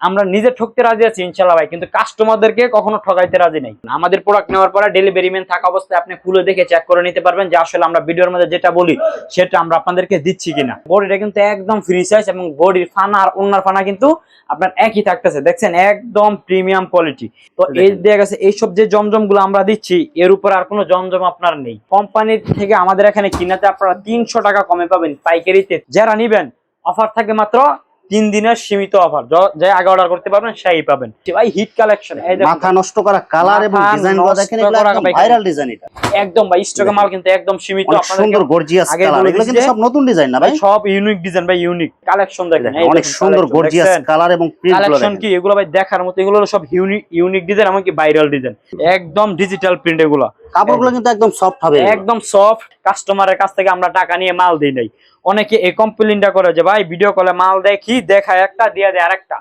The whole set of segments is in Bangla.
আমরা নিজে ঠকতে রাজি আছি ইনশাল্লাহ ভাই। কিন্তু কাস্টমারদেরকে কখনো ঠকাইতে রাজি নাই। আমাদের প্রোডাক্ট নেওয়ার পরে ডেলিভারি ম্যান থাকা অবস্থায় আপনি খুলে দেখে চেক করে নিতে পারবেন যে আসলে আমরা ভিডিওর মধ্যে যেটা বলি সেটা আমরা আপনাদেরকে দিচ্ছি কিনা। বডিটা কিন্তু একদম ফ্রি সাইজ এবং বডির ফানা আর অন্যার ফানা কিন্তু আপনার একই থাকতেছে। দেখছেন? একদম প্রিমিয়াম কোয়ালিটি তো এই। দেখা গেছে এইসব যে জমজমগুলো আমরা দিচ্ছি এর উপর আর কোনো জমজম আপনার নেই। কোম্পানির থেকে আমাদের এখানে কিনাতে আপনারা তিনশো টাকা কমে পাবেন পাইকারিতে। যারা নিবেন অফার থাকবে মাত্র তিন দিনের সীমিত অফার যাই আগে অর্ডার করতে পারবেন সেই পাবেন। ভাই হিট কালেকশন মাথা নষ্ট করা কালার এবং ডিজাইনগুলো দেখেন। ভাইরাল ডিজাইন এটা। একদম ভাই স্টকে মাল কিন্তু একদম সীমিত। অনেক আপনাদেরকে সুন্দর গর্জিয়াস কালার এগুলো কিন্তু সব নতুন ডিজাইন না ভাই? সব ইউনিক ডিজাইন ভাই ইউনিক কালেকশন দেখেন অনেক সুন্দর গর্জিয়াস কালার এবং প্রিন্টগুলো কালেকশন কি? এগুলো ভাই দেখার মতো এগুলো সব ইউনিক ইউনিক ডিজাইন এমনকি ভাইরাল ডিজাইন একদম ডিজিটাল প্রিন্ট এগুলো। কাপড়গুলো কিন্তু একদম সফট হবে একদম সফট কাস্টমারের কাছ থেকে আমরা টাকা নিয়ে মাল দিই নাই। অনেকে এই কমপ্লেনটা করে যে ভাই ভিডিও কলে মাল দেখি দেখায়? একটা দিয়ে দেয় আরেকটা।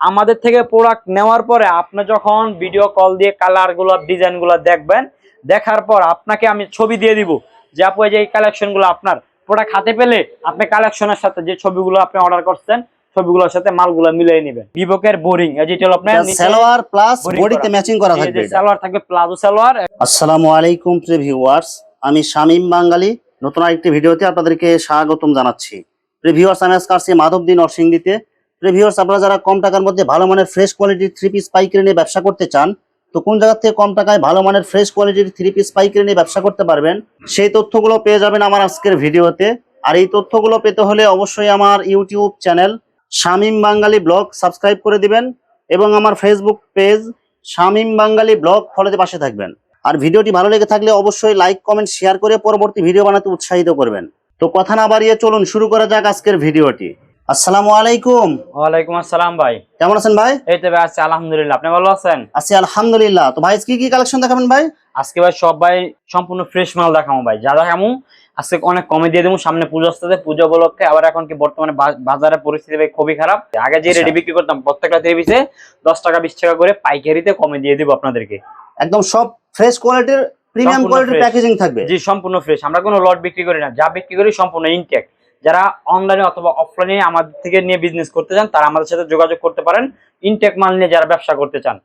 আমাদের থেকে প্রোডাক্ট নেওয়ার পরে আপনি যখন ভিডিও কল দিয়ে কালারগুলো ডিজাইনগুলো দেখবেন দেখার পর আপনাকে আমি ছবি দিয়ে দিব যে আপু এই যে এই কালেকশনগুলো আপনার। প্রোডাক্ট হাতে পেলে আপনি কালেকশনের সাথে যে ছবিগুলো আপনি অর্ডার করছেন ছবিগুলোর সাথে মালগুলো নেবেন। বোরিং যেটা হলো আপনার সালোয়ার প্লাস বডিতে ম্যাচিং করা। থাকবে সালোয়ার থাকবে প্লাজো সালোয়ার। আসসালামু আলাইকুম প্রিয় ভিউয়ার্স আমি শামীম বাঙালি নতুন আরেকটি ভিডিওতে আপনাদেরকে স্বাগতম জানাচ্ছি। প্রিয় ভিউয়ার্স আমি আজকে আসছি মাধবদী নরসিংদীতে। প্রিয় ভিউয়ার্স আপনারা যারা কম টাকার মধ্যে ভালো মানের ফ্রেশ কোয়ালিটির থ্রি পিস পাইকারি নিয়ে ব্যবসা করতে চান তো কোন জায়গা থেকে কম টাকায় ভালো মানের ফ্রেশ কোয়ালিটির থ্রি পিস পাইকারি নিয়ে ব্যবসা করতে পারবেন সেই তথ্যগুলো পেয়ে যাবেন আমার আজকের ভিডিওতে। আর এই তথ্যগুলো পেতে হলে অবশ্যই আমার YouTube channel Shamim Bangali vlog subscribe করে দিবেন এবং আমার Facebook page Shamim Bangali vlog ফলোতে পাশে থাকবেন। আর ভিডিওটি ভালো লেগে থাকলে অবশ্যই লাইক কমেন্ট শেয়ার করে পরবর্তী ভিডিও বানাতে উৎসাহিত করবেন। তো কথা না বাড়িয়ে চলুন শুরু করা যাক আজকের ভিডিওটি। আসসালামু আলাইকুম। ওয়ালাইকুম আসসালাম ভাই। কেমন আছেন ভাই? এই তো ভাই আছি আলহামদুলিল্লাহ। আপনি ভালো আছেন? আছি আলহামদুলিল্লাহ। তো ভাই কি কি কালেকশন দেখাবেন ভাই? আজকে ভাই সব ভাই সম্পূর্ণ ফ্রেশ মাল দেখাবো ভাই। যা দেখামু আজকে অনেক কমে দিয়ে দেবো। সামনে পুজো আসতেছে পুজো উপলক্ষে। আবার এখন কি বর্তমানে বাজারের পরিস্থিতি খুবই খারাপ। আগে যে আচ্ছা। রেডি বিক্রি করতাম প্রত্যেকটা টেবিসে দশ টাকা বিশ টাকা করে পাইকারিতে কমে দিয়ে দিব আপনাদেরকে। একদম সব ফ্রেশ কোয়ালিটির প্রিমিয়াম কোয়ালিটির প্যাকেজিং থাকবে। জি সম্পূর্ণ ফ্রেশ আমরা কোনো লট বিক্রি করি না। যা বিক্রি করি সম্পূর্ণ ইনটেক যারা অনলাইনে অথবা অফলাইনে আমাদের থেকে নিয়ে বিজনেস করতে চান তারা আমাদের সাথে যোগাযোগ করতে পারেন। ইনটেক মাল নিয়ে যারা ব্যবসা করতে চান।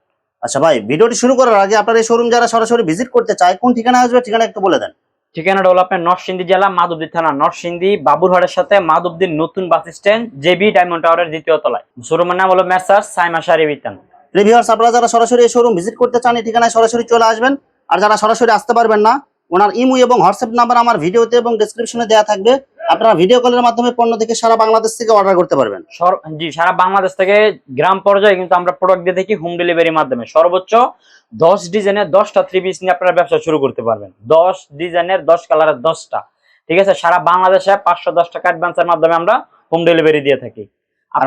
আচ্ছা ভাই ভিডিওটি শুরু করার আগে আপনার এই শোরুম যারা সরাসরি ভিজিট করতে চায় কোন ঠিকানা আসবে ঠিকানা একটু বলে দেন। ঠিকানাটা হলো আপনার জেলা, মাধবদী থানা নরসিংদী, বাবুরহাটের সাথে মাধবদীর নতুন বাস স্ট্যান্ড, জেবি ডায়মন্ড টাওয়ারের দ্বিতীয় তলায়। শোরুমের নাম হলো মেসার সাইমা শাড়ি বিতান রিভিউয়ার্স আপনারা যারা সরাসরি এই শোরুম ভিজিট করতে চান, এই ঠিকানায় সরাসরি চলে আসবেন। আর যারা সরাসরি আসতে পারবেন না, ওনার ইমো এবং হোয়াটসঅ্যাপ নাম্বার আমার ভিডিওতে এবং ডেসক্রিপশনে দেওয়া থাকবে। আপনারা ভিডিও কলের মাধ্যমে পণ্য থেকে সারা বাংলাদেশ থেকে অর্ডার করতে পারবেন। জি সারা বাংলাদেশ থেকে গ্রাম পর্যায়ে কিন্তু আমরা প্রোডাক্ট দিয়ে থাকি হোম ডেলিভারির মাধ্যমে। সর্বোচ্চ দশ ডিজাইনের দশটা থ্রি পিস নিয়ে আপনারা ব্যবসা শুরু করতে পারবেন। দশ ডিজাইনের দশ কালারের দশটা। ঠিক আছে? সারা বাংলাদেশে পাঁচশো দশ টাকা অ্যাডভান্সের মাধ্যমে আমরা হোম ডেলিভারি দিয়ে থাকি।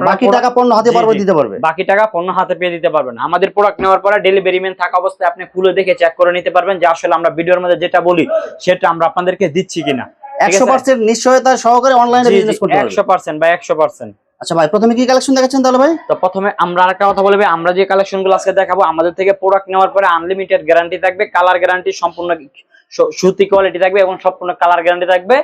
বাকি টাকা পণ্য হাতে পারবে দিতে পারবে। বাকি টাকা পণ্য হাতে পেয়ে দিতে পারবেন। আমাদের প্রোডাক্ট নেওয়ার পরে ডেলিভারি ম্যান থাকা অবস্থায় আপনি খুলে দেখে চেক করে নিতে পারবেন যে আসলে আমরা ভিডিওর মধ্যে যেটা বলি সেটা আমরা আপনাদেরকে দিচ্ছি কিনা। একশো পার্সেন্ট নিশ্চয়তা সহকারে অনলাইনে বিজনেস করতে আচ্ছা ভাই প্রথমে কি কালেকশন দেখাচ্ছেন তাহলে ভাই? তো প্রথমে আমরা আরেকটা কথা বলবে আমরা যে আজকে দেখাবো আমাদের থেকে প্রোডাক্ট নেওয়ার পরে আনলিমিটেড গ্যারান্টি থাকবে কালার গ্যারান্টি সম্পূর্ণ সুতি কোয়ালিটি থাকবে এবং সম্পূর্ণ কালার গ্যারান্টি থাকবে।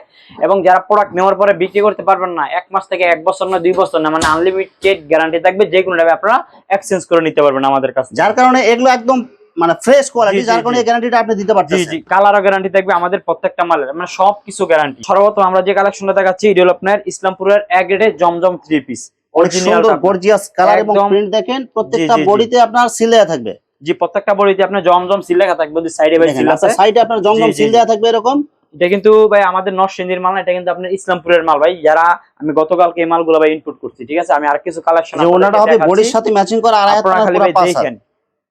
এবং যারা প্রোডাক্ট নেওয়ার পরে বিক্রি করতে পারবেন না এক মাস থেকে এক বছর না দুই বছর না মানে আনলিমিটেড গ্যারান্টি থাকবে যে কোনো আপনারা এক্সচেঞ্জ করে নিতে পারবেন আমাদের কাছে যার কারণে এগুলো একদম মানে ফ্রেশ কোয়ালিটি জি, জি, যার কারণে গ্যারান্টিটা আপনি দিতে জি পারছেন জি কালারও গ্যারান্টি থাকবে আমাদের প্রত্যেকটা মালের মানে সব কিছু গ্যারান্টি সর্বপ্রথম আমরা যে কালেকশনটা দেখাচ্ছি এটা হলো আপনার ইসলামপুরের এক গ্রেডের জমজম থ্রি পিস সুন্দর গর্জিয়াস কালার এবং প্রিন্ট দেখেন প্রত্যেকটা জি, জি। বডিতে আপনার সিল থাকবে। জি প্রত্যেকটা বডিতে আপনার জমজম সিল লেখা থাকবে যদি সাইডে বাই সিল আছে। সাইডে আপনার জমজম জি, জি, সিল জি। দেওয়া থাকবে এরকম। এটা কিন্তু ভাই আমাদের নরসিংদীর মাল না এটা কিন্তু আপনার ইসলামপুরের মাল ভাই। যারা আমি গতকালকে এই মালগুলো ভাই ইনপুট করছি ঠিক আছে? আমি আর কিছু কালেকশন ওনাটা হবে বডির সাথে ম্যাচিং করা আড়াই হাত আপনারা খালি ভাই দেখেন।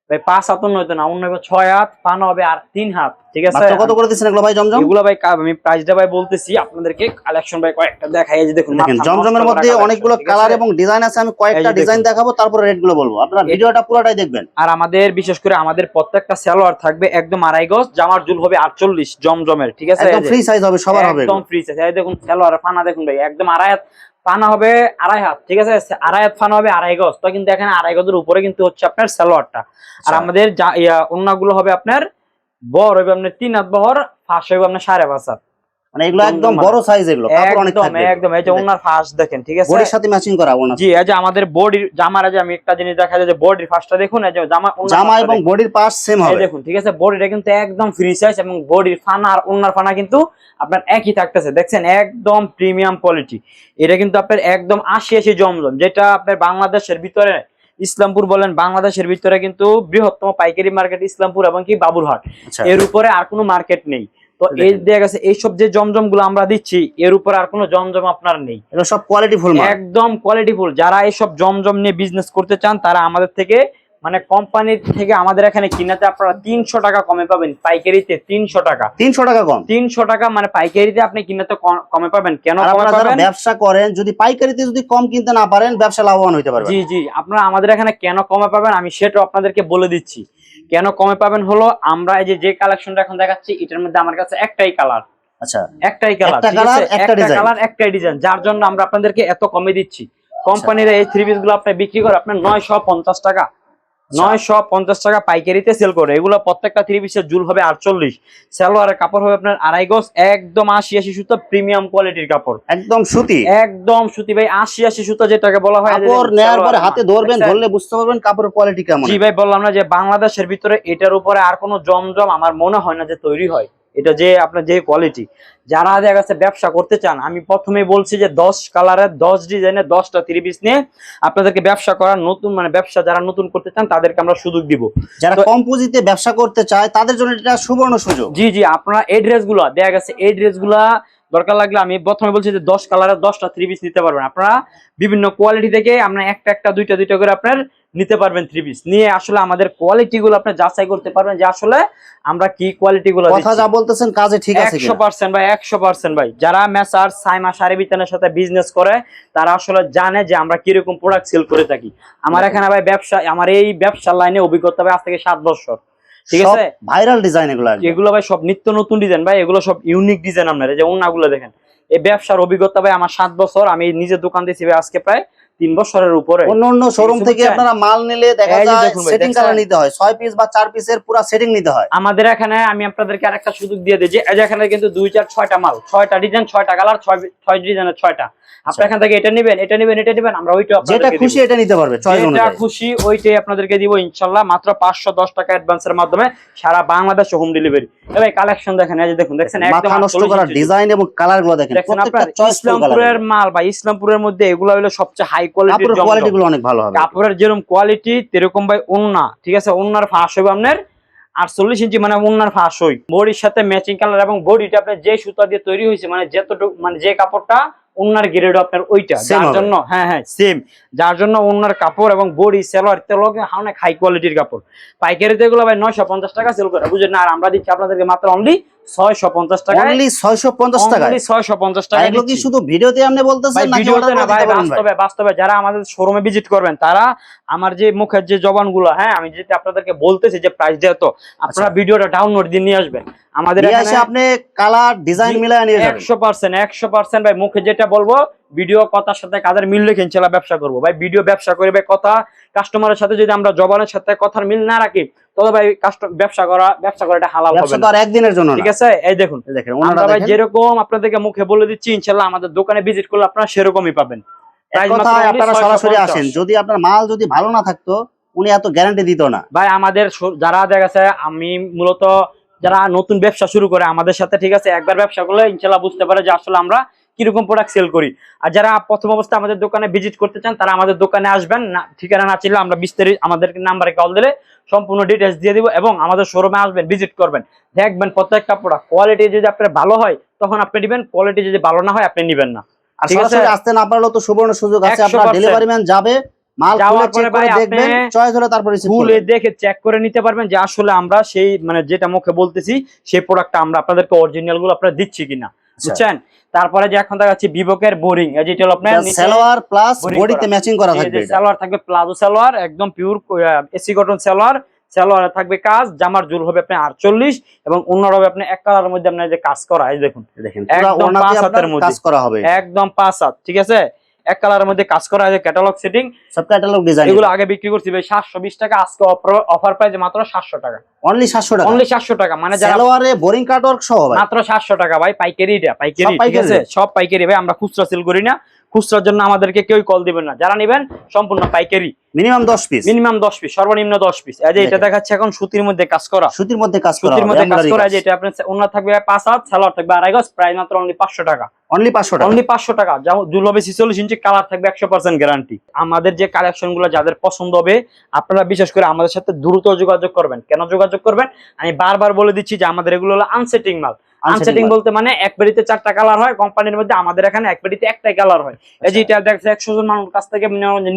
ভাই পাঁচ হাত অন্য না অন্য হবে ছয় হাত পান হবে আর তিন হাত ঠিক আছে? কত করে দিচ্ছেন এগুলো ভাই জমজম? এগুলো ভাই আমি প্রাইসটা ভাই বলতেছি আপনাদেরকে কালেকশন ভাই কয়েকটা দেখাই যে দেখুন জমজমের মধ্যে অনেকগুলো কালার এবং ডিজাইন আছে আমি কয়েকটা ডিজাইন দেখাবো তারপরে রেটগুলো বলব। আপনারা ভিডিওটা পুরোটাই দেখবেন। আর আমাদের বিশেষ করে আমাদের প্রত্যেকটা সালোয়ার থাকবে একদম আড়াই গজ জামার জুল হবে আটচল্লিশ জমজমের ঠিক আছে? একদম ফ্রি সাইজ হবে সবার হবে একদম ফ্রি সাইজ এই দেখুন সালোয়ার ফানা দেখুন ভাই একদম আড়াই হাত ফানা হবে আড়াই হাত ঠিক আছে? আড়াই হাত ফানা হবে আড়াই গজ। তো কিন্তু এখানে আড়াই গজের উপরে কিন্তু হচ্ছে আপনার সালোয়ারটা। আর আচ্ছা। আমাদের যা- অন্যগুলো হবে আপনার বর হবে আপনার তিন হাত বহর ফাঁস হবে আপনার সাড়ে পাঁচ হাত। মানে এগুলো একদম। বড় সাইজ এগুলো কাপড় অনেক থাকবে। একদম এই যে ওনার দেখেন ঠিক আছে? বডির সাথে ম্যাচিং করা ওনা জি এই যে আমাদের বডির জামার আমি একটা জিনিস দেখা যায় যে বডির দেখুন এই যে জামা জামা এবং বডির পার্ট সেম হবে। দেখুন ঠিক আছে? বডিটা কিন্তু একদম ফ্রি সাইজ এবং বডির ফানা আর ওনার ফানা কিন্তু আপনার একই থাকতেছে। দেখছেন? একদম প্রিমিয়াম কোয়ালিটি এটা কিন্তু আপনার একদম আশি আশি জমজম যেটা আপনার বাংলাদেশের ভিতরে ইসলামপুর বলেন বাংলাদেশের ভিতরে কিন্তু বৃহত্তম পাইকারি মার্কেট ইসলামপুর এবং কি বাবুরহাট। আচ্ছা। এর উপরে আর কোনো মার্কেট নেই। তো এই দেখা গেছে এইসব যে জমজমগুলো আমরা দিচ্ছি এর উপরে আর কোনো জমজম আপনার নেই। সব কোয়ালিটি ফুল একদম কোয়ালিটিফুল যারা এইসব জমজম নিয়ে বিজনেস করতে চান তারা আমাদের থেকে মানে কোম্পানির থেকে আমাদের এখানে কিনাতে আপনারা তিনশো টাকা কমে পাবেন পাইকারিতে তিনশো টাকা। তিনশো টাকা কম। তিনশো টাকা মানে পাইকারিতে আপনি কিনাতে কমে পাবেন। কেন ব্যবসা করেন যদি পাইকারিতে যদি কম কিনতে না পারেন ব্যবসা লাভবান হতে পারবে জি জি। আপনারা আমাদের এখানে কেন কমে পাবেন আমি সেটাও আপনাদেরকে বলে দিচ্ছি। কেন কমে পাবেন হলো আমরা এই যে যে কালেকশনটা এখন দেখাচ্ছি এটার মধ্যে আমার কাছে একটাই কালার আচ্ছা। একটাই কালার একটা কালার একটাই ডিজাইন যার জন্য আমরা আপনাদেরকে এত কমে দিচ্ছি। কোম্পানির এই থ্রি পিসগুলো আপনি বিক্রি করে আপনার নয়শো পঞ্চাশ টাকা নয়শো পঞ্চাশ টাকা পাইকারিতে সেল করে। এগুলো প্রত্যেকটা থ্রি পিসের জুল হবে আটচল্লিশ। সালোয়ারের কাপড় হবে আপনার আড়াই গজ একদম আশি আশি সুতা প্রিমিয়াম কোয়ালিটির কাপড়। একদম সুতি? একদম সুতি ভাই আশি আশি সুতো যেটাকে বলা হয় কাপড় নেওয়ার পরে হাতে ধরবেন ধরলে বুঝতে পারবেন কাপড়ের কোয়ালিটি কেমন। জি ভাই বললাম না যে বাংলাদেশের ভিতরে এটার উপরে আর কোনো জমজম আমার মনে হয় না যে তৈরি হয়। এটা যে আপনার যে কোয়ালিটি যারা দেখা গেছে ব্যবসা করতে চান আমি প্রথমে বলছি যে দশ কালারের দশ ডিজাইনের দশটা থ্রি পিস নিয়ে আপনাদেরকে ব্যবসা করার নতুন মানে ব্যবসা যারা নতুন করতে চান তাদেরকে আমরা সুযোগ দিব। যারা কম পুঁজিতে ব্যবসা করতে চায় তাদের জন্য এটা সুবর্ণ সুযোগ। জি জি আপনারা এই ড্রেসগুলা দেখা গেছে এই ড্রেসগুলা দরকার লাগলে আমি প্রথমে বলছি যে দশ কালারের দশটা থ্রি পিস নিতে পারবেন। আপনারা বিভিন্ন কোয়ালিটি থেকে আপনার একটা একটা দুইটা দুইটা করে আপনার নিতে পারবেন থ্রি পিস নিয়ে আসলে আমাদের কোয়ালিটি গুলো আপনি যাচাই করতে পারবেন যে আসলে আমরা কি কোয়ালিটি গুলো কথা যা বলতেছেন কাজে ঠিক আছে একশো কিনা? পার্সেন্ট ভাই একশো পার্সেন্ট ভাই। যারা মেসার সাইমা শাড়ি বিতানের সাথে বিজনেস করে তারা আসলে জানে যে আমরা কীরকম প্রোডাক্ট সেল করে থাকি। আমার এখানে ভাই ব্যবসা আমার এই ব্যবসার লাইনে অভিজ্ঞতা ভাই আজ থেকে সাত বছর। ঠিক আছে? ভাইরাল ডিজাইন এগুলো এগুলো ভাই সব নিত্য নতুন ডিজাইন ভাই। এগুলো সব ইউনিক ডিজাইন আপনার। যে ওনাগুলো দেখেন। এই ব্যবসার অভিজ্ঞতা ভাই আমার সাত বছর। আমি নিজে দোকান দিয়েছি ভাই আজকে প্রায় তিন বছরের উপরে। অন্য অন্য শোরুম থেকে আপনারা মাল নিলে দেখা যায় সেটিং নিতে হয়। ছয় পিস বা চার পিসের পুরো সেটিং নিতে হয়। আমাদের এখানে আমি আপনাদেরকে আরেকটা সুযোগ দিয়ে দিই যে এখানে কিন্তু দুই চার ছয়টা মাল ছয়টা ডিজাইন ছয়টা কালার ছয় ছয় ডিজাইনের ছয়টা। আপনি এখান থেকে এটা নেবেন এটা নেবেন এটা নেবেন আমরা ওইটা আচ্ছা। যেটা খুশি এটা নিতে পারবে চয়েস যেটা খুশি ওইটাই আপনাদেরকে দিব মাত্র পাঁচশো দশ টাকা অ্যাডভান্সের মাধ্যমে সারা বাংলাদেশ হোম ডেলিভারি এবার কালেকশন দেখেন এই যে দেখুন দেখছেন একদম নষ্ট করা ডিজাইন এবং কালারগুলো দেখেন প্রত্যেকটা চয়েস ইসলামপুরের মাল বা ইসলামপুরের মধ্যে এগুলো হলো সবচেয়ে হাই কোয়ালিটির কাপড়ের কোয়ালিটি গুলো অনেক ভালো হবে। কাপড়ের যেরকম কোয়ালিটি তেরকম ভাই ওন্না ঠিক আছে? ওন্নার ফাঁস হবে আপনার আটচল্লিশ ইঞ্চি মানে ওন্নার ফাঁস হই। বডির সাথে ম্যাচিং কালার এবং বডিটা আপনার যে সুতা দিয়ে তৈরি হয়েছে মানে যেতটুকু মানে যে কাপড়টা ওন্নার গ্রেড আপনার ওইটা যার জন্য হ্যাঁ হ্যাঁ সেম যার জন্য ওন্নার কাপড় এবং বডি সেলোয়ার তেলো অনেক হাই কোয়ালিটির কাপড়। পাইকারিতে এগুলো ভাই নয়শো পঞ্চাশ টাকা সেল করে বুঝলেন না? আর আমরা দিচ্ছি আপনাদেরকে মাত্র অনলি ছয়শো পঞ্চাশ টাকা অনলি ছয়শো পঞ্চাশ টাকায়। ছয়শো পঞ্চাশ টাকা এগুলো কি শুধু ভিডিওতে আপনি বলতেছেন ভিডিওতে না ভাই? বাস্তবে বাস্তবে যারা আমাদের শোরুমে ভিজিট করবেন তারা আমার যে মুখের যে জবানগুলো হ্যাঁ আমি যেটা আপনাদেরকে বলতেছি যে প্রাইস যেত আপনারা ভিডিওটা ডাউনলোড দিয়ে নিয়ে আসবেন। আমাদের এখানে আপনি কালার ডিজাইন মিলায় নিয়ে যাবেন। একশো পার্সেন্ট একশো পার্সেন্ট ভাই মুখে যেটা বলব ভিডিও কথার সাথে কাদের মিল রেখে ইনশাল্লাহ ব্যবসা করব। ভাই ভিডিও ব্যবসা করে ভাই কথা কাস্টমারের সাথে যদি আমরা জবানের সাথে কথার মিল না রাখি তবে ভাই কাস্টম ব্যবসা করা ব্যবসা করাটা হালাল হবে না। আর একদিনের জন্য না। ঠিক আছে? এই দেখুন দেখেন ওনারা ভাই যেরকম আপনাদেরকে মুখে বলে দিচ্ছি ইনশাল্লাহ আমাদের দোকানে ভিজিট করলে আপনারা সেরকমই পাবেন। কথায় আপনারা সরাসরি আসেন যদি আপনার মাল যদি ভালো না থাকতো উনি এত গ্যারান্টি দিত না। ভাই আমাদের যারা দেখা গেছে আমি মূলত যারা নতুন ব্যবসা শুরু করে আমাদের সাথে ঠিক আছে? একবার ব্যবসা করলে ইনশাল্লাহ বুঝতে পারে যে আসলে আমরা কীরকম প্রোডাক্ট সেল করি। আর যারা প্রথম অবস্থায় আমাদের দোকানে ভিজিট করতে চান তারা আমাদের দোকানে আসবেন। না ঠিকানা না চিনলে আমরা বিস্তারিত আমাদের নাম্বারে কল দিলে সম্পূর্ণ ডিটেলস দিয়ে দিব এবং আমাদের শোরুমে আসবেন ভিজিট করবেন। দেখবেন প্রত্যেকটা প্রোডাক্ট কোয়ালিটি যদি আপনার ভালো হয় তখন আপনি নেবেন কোয়ালিটি যদি ভালো না হয় আপনি নেবেন না। আর ঠিক আছে? সরাসরি আসতে না পারলেও তো সুবর্ণ সুযোগ আছে 100% আপনার ডেলিভারি ম্যান যাবে মাল যাওয়ার খুলে পরে ভাই দেখবেন চয়েস হলে তারপর খুলে দেখে চেক করে নিতে পারবেন যে আসলে আমরা সেই মানে যেটা মুখে বলতেছি সেই প্রোডাক্টটা আমরা আপনাদেরকে অরিজিনালগুলো আপনারা দিচ্ছি কিনা। আচ্ছা। বুঝছেন? তারপরে যে এখন দেখাচ্ছি বিভোকের বোরিং যেটা হলো আপনার সালোয়ার প্লাস বডিতে ম্যাচিং করা থাকবে সালোয়ার থাকবে প্লাজো সালোয়ার একদম পিওর এসি কটন সালোয়ার সালোয়ারে থাকবে কাজ জামার জুল হবে আপনি আটচল্লিশ এবং অন্যর হবে আপনি এক কালারের মধ্যে আপনার যে কাজ করা এই দেখুন। দেখেন একদম পাঁচ হাতের মধ্যে। কাজ করা হবে। একদম পাঁচ হাত ঠিক আছে? এক কালারের মধ্যে কাজ করা আছে ক্যাটালগ সেটিং সব ক্যাটালগ ডিজাইন এগুলো আগে বিক্রি করছি ভাই সাতশো বিশ টাকা আজকে অফার প্রাইসে মাত্র সাতশো টাকা। অনলি 700 টাকা? অনলি সাতশো টাকা মানে যারা সালোয়ারে বোরিং কাট ওয়ার্ক সহ ভাই। মাত্র সাতশো টাকা ভাই পাইকারি এটা পাইকারি ঠিক আছে? সব পাইকারি ভাই আমরা খুচরা সেল করি না। খুচরার জন্য আমাদেরকে কেউ কল দিবেন না। যারা নেবেন সম্পূর্ণ পাইকারি। মিনিমাম 10 পিস মিনিমাম দশ পিস সর্বনিম্ন দশ পিস এই যে এটা দেখাচ্ছে এখন সুতির মধ্যে কাজ করা। সুতির মধ্যে কাজ করা সুতির মধ্যে কাজ করা এই যে এটা আপনার ওনার থাকবে পাঁচ হাত সালোয়ার থাকবে আড়াই গজ প্রায় মাত্র অনলি পাঁচশো টাকা। অনলি 500 টাকা। অনলি পাঁচশো টাকা। যেমন দুল হবে ইঞ্চি কালার থাকবে একশো পার্সেন্ট গ্যারান্টি আমাদের যে কালেকশনগুলো যাদের পছন্দ হবে আপনারা বিশেষ করে আমাদের সাথে দ্রুত যোগাযোগ করবেন। কেন যোগাযোগ করবেন? আমি বারবার বলে দিচ্ছি যে আমাদের এগুলো হলো আনসেটিং মাল। আনসেটিং বলতে মানে এক পেড়িতে চারটা কালার হয় কোম্পানির মধ্যে আমাদের এখানে এক পেড়িতে একটাই কালার হয়। এই যে এটা দেখছে একশো জন মানুষ কাছ থেকে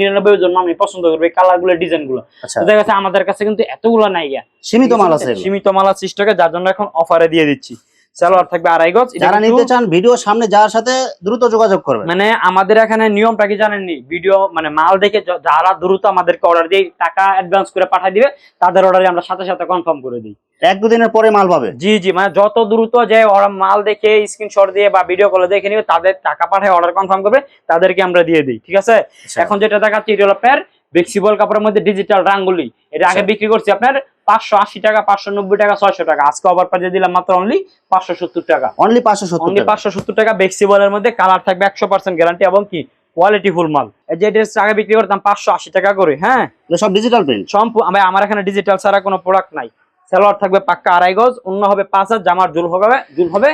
নিরানব্বই জন মানুষ পছন্দ করবে কালারগুলো ডিজাইনগুলো। আচ্ছা। দেখা যাচ্ছে আমাদের কাছে কিন্তু এতগুলো নাই গিয়া। সীমিত মাল আছে সীমিত মাল আছে যার জন্য এখন অফারে দিয়ে দিচ্ছি। সালোয়ার থাকবে আড়াই গজ। যারা নিতে চান ভিডিও সামনে যাওয়ার সাথে দ্রুত যোগাযোগ করবেন। মানে আমাদের এখানে নিয়মটা কি জানেননি? ভিডিও মানে মাল দেখে যারা দ্রুত আমাদেরকে অর্ডার দিয়ে টাকা অ্যাডভান্স করে পাঠিয়ে দিবে তাদের অর্ডারে আমরা সাথে সাথে কনফার্ম করে দিই। এক দুদিনের পরে মাল পাবে। জি জি মানে যত দ্রুত যে ওরা মাল দেখে স্ক্রিনশট দিয়ে বা ভিডিও কলে দেখে নিবে তাদের টাকা পাঠায় অর্ডার কনফার্ম করবে তাদেরকে আমরা দিয়ে দিই ঠিক আছে? আচ্ছা। এখন যেটা দেখাচ্ছি এটা হলো আপনার ফ্লেক্সিবল কাপড়ের মধ্যে ডিজিটাল রাঙ্গুলি। এটা আগে আচ্ছা। বিক্রি করছি আপনার পাঁচশো আশি টাকা পাঁচশো নব্বই টাকা ছয়শো টাকা। আজকে অফার প্রাইজে দিলাম মাত্র অনলি পাঁচশো সত্তর টাকা। অনলি 570 অনলি পাঁচশো সত্তর টাকা ফ্লেক্সিবলের মধ্যে কালার থাকবে একশো পার্সেন্ট গ্যারান্টি এবং কি? কোয়ালিটি ফুল মাল। যে ড্রেস আগে বিক্রি করতাম পাঁচশো আশি টাকা করে হ্যাঁ? সব ডিজিটাল প্রিন্ট সম্পূর্ণ আমি আমার এখানে ডিজিটাল ছাড়া কোনো প্রোডাক্ট নাই। সালোয়ার থাকবে পাক্কা আড়াই গজ অন্য হবে পাঁচ হাজার জামার জুল হবে জুল হবে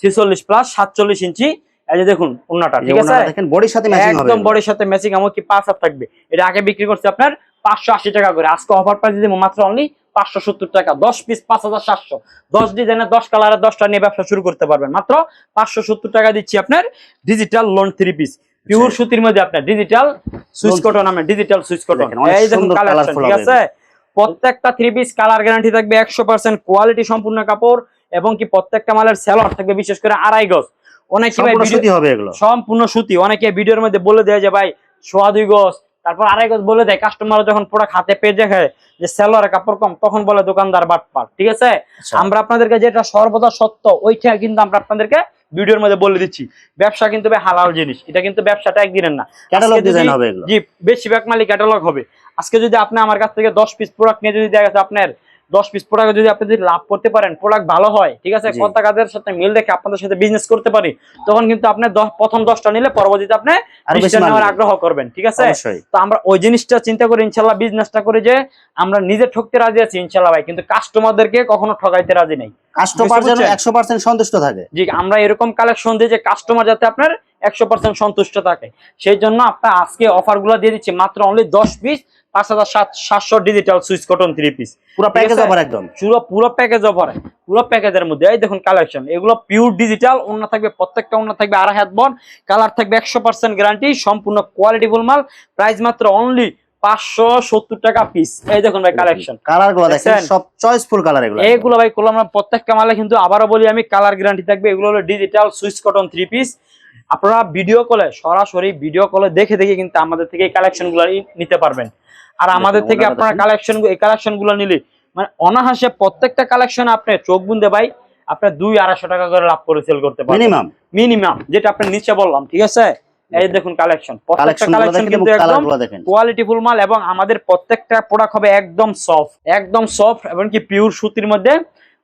ছেচল্লিশ প্লাস সাতচল্লিশ ইঞ্চি। এই যে দেখুন অন্যটা ঠিক আছে? দেখেন বডির সাথে ম্যাচিং হবে। একদম বডির সাথে ম্যাচিং এমনকি পাঁচ হাত থাকবে। এটা আগে বিক্রি করছে আপনার পাঁচশো আশি টাকা করে। আজকে অফার প্রাইস দিব মাত্র অনলি পাঁচশো সত্তর টাকা দশ পিস পাঁচ হাজার সাতশো। দশ ডিজাইনের দশ কালারের দশটা নিয়ে ব্যবসা শুরু করতে পারবেন। মাত্র পাঁচশো সত্তর টাকা দিচ্ছি আপনার digital lawn three piece pure. সুতির মধ্যে আপনার ডিজিটাল সুইচ কটন আমরা ডিজিটাল সুইচ কটন এই দেখুন ঠিক আছে? প্রত্যেকটা থ্রি পিস কালার গ্যারান্টি থাকবে একশো পার্সেন্ট কোয়ালিটি সম্পূর্ণ কাপড় এবং কি প্রত্যেকটা মালের সেলর থাকবে বিশেষ করে আড়াই গজ। অনেকে সম্পূর্ণ সুতি সম্পূর্ণ সুতি। অনেকে ভিডিওর মধ্যে বলে দেয় যে ভাই সোয়া দুই গজ তারপর আরেক বলে দেয় কাস্টমার যখন পুরো হাতে পেয়ে দেখে যে সেলরের কাপড় কম তখন বলে দোকানদার বাটপার ঠিক আছে? আচ্ছা। আমরা আপনাদেরকে যেটা সর্বদা সত্য ওইটা কিন্তু আমরা আপনাদেরকে ভিডিওর মধ্যে বলে দিচ্ছি। ব্যবসা কিন্তু ভাই হালাল জিনিস এটা কিন্তু ব্যবসাটা একদিনের না। ক্যাটালগ ডিজাইন হবে এগুলো। জি বেশিরভাগ মালিক ক্যাটালগ হবে। আজকে যদি আপনি আমার কাছ থেকে দশ পিস প্রোডাক্ট নিয়ে যদি দেখা গেছে আপনার দশ পিস প্রোডাক্ট যদি আপনি যদি লাভ করতে পারেন প্রোডাক্ট ভালো হয় ঠিক আছে। কথা কাজের সাথে মিল রেখে আপনাদের সাথে বিজনেস করতে পারি তখন কিন্তু আপনি প্রথম দশটা নিলে পরবর্তীতে আপনি নেওয়ার আগ্রহ করবেন ঠিক আছে? তো আমরা ওই জিনিসটা চিন্তা করে ইনশাল্লাহ বিজনেসটা করে যে আমরা নিজে ঠকতে রাজি আছি ইনশাল্লাহ ভাই কিন্তু কাস্টমারদেরকে কখনো ঠকাইতে রাজি নেই। কাস্টমার যেন একশো পার্সেন্ট সন্তুষ্ট থাকে। জি আমরা এরকম কালেকশন দিই যে কাস্টমার যাতে আপনার একশো পার্সেন্ট সন্তুষ্ট থাকে সেই জন্য আপনার আজকে অফারগুলো দিয়ে দিচ্ছি মাত্র অনলি দশ পিস পাঁচ হাজার সাত সাতশো digital Swiss cotton three piece পুরো প্যাকেজ? অফার একদম? পুরো পুরো প্যাকেজ অফারে পুরো প্যাকেজের মধ্যে এই দেখুন কালেকশন এগুলো পিওর ডিজিটাল অন্য থাকবে প্রত্যেকটা অন্য থাকবে আড়াই হাত বন কালার থাকবে একশো পার্সেন্ট গ্যারান্টি সম্পূর্ণ কোয়ালিটিফুল মাল প্রাইস মাত্র অনলি পাঁচশো সত্তর টাকা পিস এই দেখুন ভাই কালেকশন কালারগুলো দেখেন সব চয়েসফুল কালার এগুলো। ভাই করলাম না প্রত্যেকটা মালে কিন্তু আবারও বলি আমি কালার গ্যারান্টি থাকবে এগুলো হলো digital Swiss cotton three piece আপনারা ভিডিও কলে সরাসরি ভিডিও কলে দেখে দেখে কিন্তু আমাদের থেকে এই কালেকশনগুলো নিতে পারবেন। আর আমাদের থেকে আপনার কালেকশন এই কালেকশনগুলো নিলে মানে অনাহাসে প্রত্যেকটা কালেকশন আপনি চোখ বুন্দে ভাই আপনার দুই আড়াইশো টাকা করে লাভ করে সেল করতে পারেন মিনিমাম মিনিমাম যেটা আপনি নিচে বললাম ঠিক আছে? এই দেখুন কালেকশন প্রত্যেকটা কালেকশন কিন্তু একদম কোয়ালিটিফুল মাল এবং আমাদের প্রত্যেকটা প্রোডাক্ট হবে একদম সফট একদম সফট এবং কি পিওর সুতির মধ্যে।